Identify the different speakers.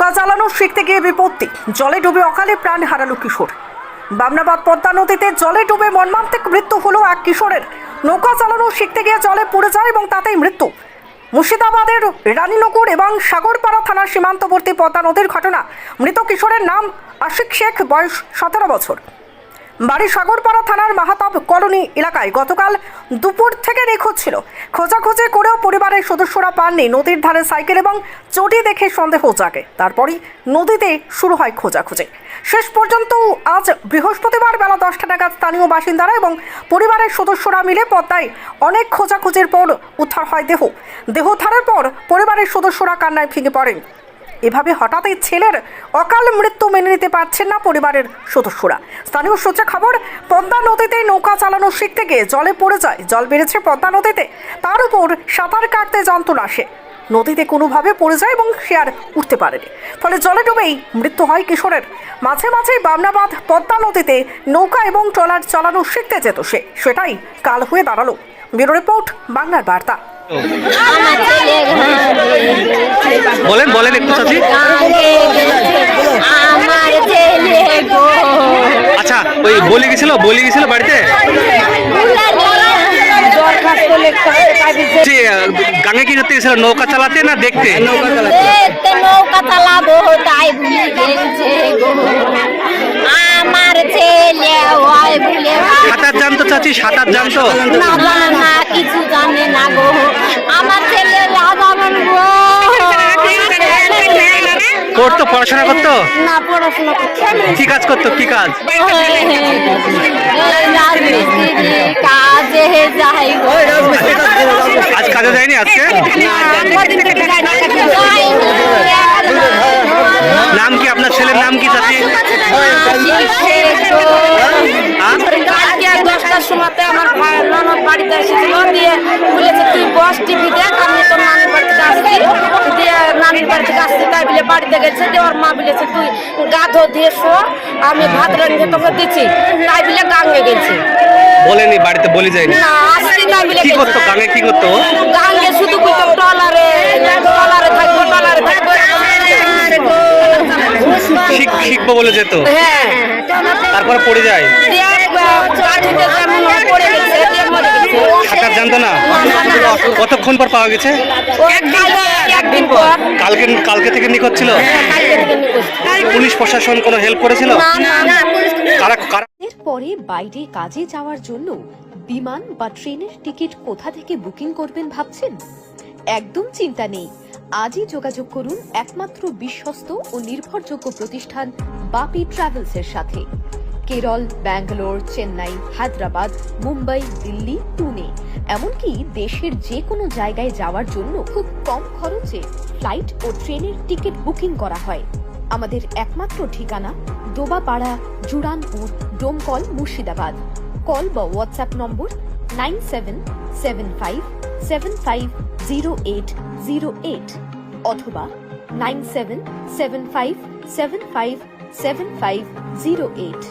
Speaker 1: চালানো শিখতে গিয়ে বিপত্তি। জলে ডুবে অকালে প্রাণ হারালো কিশোর। বামনাবাদ পদ্মা নদীতে জলে ডুবে মর্মান্তিক মৃত্যু হলো এক কিশোরের। নৌকা চালানো শিখতে গিয়ে জলে পড়ে যায় এবং তাতেই মৃত্যু। মুর্শিদাবাদের রানীনগর এবং সাগরপাড়া থানার সীমান্তবর্তী পদ্মা নদীর ঘটনা। মৃত কিশোরের নাম আশিক শেখ, বয়স সতেরো বছর। বাড়ি সাগরপাড়া থানার মাহাতাব কলোনি এলাকায় গতকাল দুপুর থেকে নিখোঁজ ছিল খোঁজাখুঁজি করেও পরিবারের সদস্যরা পাননি। নদীর ধারে সাইকেল এবং চটি দেখে সন্দেহ জাগে। তারপরই নদীতে শুরু হয় খোঁজাখুঁজি। শেষ পর্যন্ত আজ বৃহস্পতিবার বেলা দশটা নাগাদ স্থানীয় বাসিন্দারা এবং পরিবারের সদস্যরা মিলে পদ্মায় অনেক খোঁজাখুঁজির পর উদ্ধার হয় দেহ। দেহ উদ্ধারের পর পরিবারের সদস্যরা কান্নায় ভেঙে পড়েন। এভাবে হঠাৎই ছেলের অকাল মৃত্যু মেনে নিতে পারছেন না পরিবারের সদস্যরা। স্থানীয় সূত্রে খবর, পদ্মা নদীতে নৌকা চালানো শিখতে গিয়ে জলে পড়ে যায়। জল বেড়েছে পদ্মা নদীতে। তার উপর সাঁতার কাটতে যন্ত্রণা আসে। নদীতে কোনোভাবে পড়ে যায় এবং সে আর উঠতে পারেনি। ফলে জলে ডুবেই মৃত্যু হয় কিশোরের। মাঝে মাঝে বামনাবাদ পদ্মা নদীতে নৌকা এবং ট্রলার চালানো শিখতে যেত সে। সেটাই কাল হয়ে দাঁড়াল। ব্যুরো রিপোর্ট, বাংলার বার্তা।
Speaker 2: বলেন বলেন একটু চাচি আচ্ছা ওই বলে গেছিল বলে গেছিল বাড়িতে? গাঙে কি করতে গেছিল? নৌকা চালাতে না দেখতে?
Speaker 3: নৌকা চালাবো তাই আমার ছেলে
Speaker 2: সাঁতার জানতো চাচি, সাঁতার জানতো?
Speaker 3: না
Speaker 2: পড়াশোনা করতো?
Speaker 3: না পড়াশোনা
Speaker 2: কি কাজ করতো? কি কাজ? আজ কাজে যায়নি আজকে? নাম কি আপনার ছেলের নাম কি চাচি? হ্যাঁ?
Speaker 4: আমার ননদ বাড়িতে এসেছিল দিয়ে বলেছে তুই বস টিভি বাড়িতে গেছে দিয়ে ওর মা বলেছে তুই গা ধো দিয়ে শো আমি ভাত রান্ধে তোকে দিচ্ছি তাই বলে গাঙ্গে গেছে।
Speaker 2: বলেনি বাড়িতে বলে যায়নি?
Speaker 4: না আসছি তাই বলে
Speaker 2: কি। করতো গাঙে কি করতো?
Speaker 4: গাঙ্গে শুধু কইতো টলারে টলারে থাকব টলারে থাকব।
Speaker 2: শিখ- শিখব বলে যেত।
Speaker 4: হ্যাঁ।
Speaker 2: তারপর পড়ে যায়। সাঁতার জানতো না? কতক্ষণ পর পাওয়া গেছে?
Speaker 4: একদিন পর।
Speaker 2: কালকে কালকে থেকে নিখোঁজ ছিল?
Speaker 4: কালকে থেকে নিখোঁজ।
Speaker 2: পুলিশ প্রশাসন কোনো হেল্প করেছিল? কারা কারা
Speaker 5: এরপরে বাইরে কাজে যাওয়ার জন্য বিমান বা ট্রেনের টিকিট কোথা থেকে বুকিং করবেন ভাবছেন? একদম চিন্তা নেই। আজই যোগাযোগ করুন একমাত্র বিশ্বস্ত ও নির্ভরযোগ্য প্রতিষ্ঠান বাপি ট্রাভেলসের সাথে। কেরল, ব্যাঙ্গালোর, চেন্নাই, হায়দ্রাবাদ, মুম্বাই, দিল্লি, পুনে। এমনকি দেশের যে কোনো জায়গায় যাওয়ার জন্য খুব কম খরচে ফ্লাইট ও ট্রেনের টিকিট বুকিং করা হয়। আমাদের একমাত্র ঠিকানা ডোবাপাড়া জুরানপুর, ডোমকল, মুর্শিদাবাদ। কল বা WhatsApp number nine seven seven five seven five zero eight zero eight অথবা nine seven seven five seven five seven five zero eight.